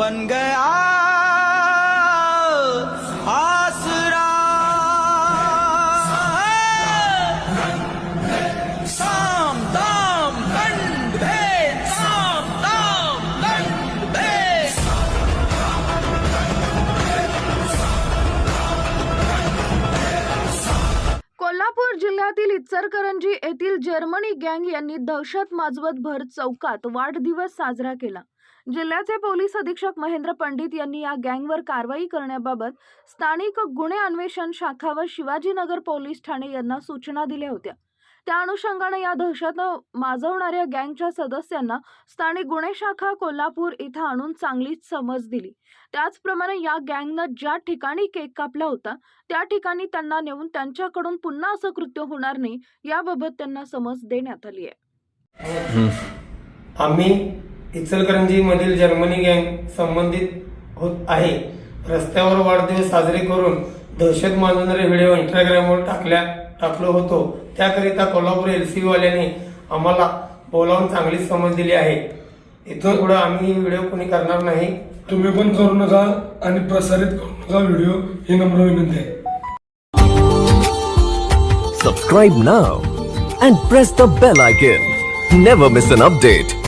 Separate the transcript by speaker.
Speaker 1: बन गया
Speaker 2: जिल्ह्यातील इचलकरंजी येथील जर्मनी गँग यांनी दहशत माजवत भर चौकात वाढदिवस साजरा केला. जिल्ह्याचे पोलीस अधीक्षक महेंद्र पंडित यांनी या गँगवर कारवाई करण्याबाबत स्थानिक गुन्हे अन्वेषण शाखा व शिवाजीनगर पोलीस ठाणे यांना सूचना दिल्या होत्या. त्या अनुषंगाने या दहशत माजवणाऱ्या गँगच्या सदस्यांना स्थानिक गुन्हे शाखा कोल्हापूर इथं आणून चांगलीच समज दिली. त्याचप्रमाणे या गँगनं ज्या ठिकाणी केक कापला होता त्या ठिकाणी त्यांना नेऊन त्यांच्याकडून पुन्हा असं कृत्य होणार नाही याबाबत त्यांना समज देण्यात आली आहे.
Speaker 3: आम्ही इचलकरंजी मधील जर्मनी गँग संबंधित होत आहे. रस्त्यावर वाढदिवस साजरे करून दहशत माजवणारे व्हिडिओ इंस्टाग्रामवर टाकल्या. टाकलो होतो. त्याकरिता कोल्हापूर एलसीबी वाल्याने आम्हाला बोलावून चांगलीच समज दिली आहे. इथून पुढे आम्ही ही व्हिडिओ कोणी करणार नाही.
Speaker 4: तुम्ही पण करू नका आणि प्रसारित करू नका व्हिडिओ. ही नम्र विनंती आहे.
Speaker 5: Subscribe now and press the bell icon. Never miss an update.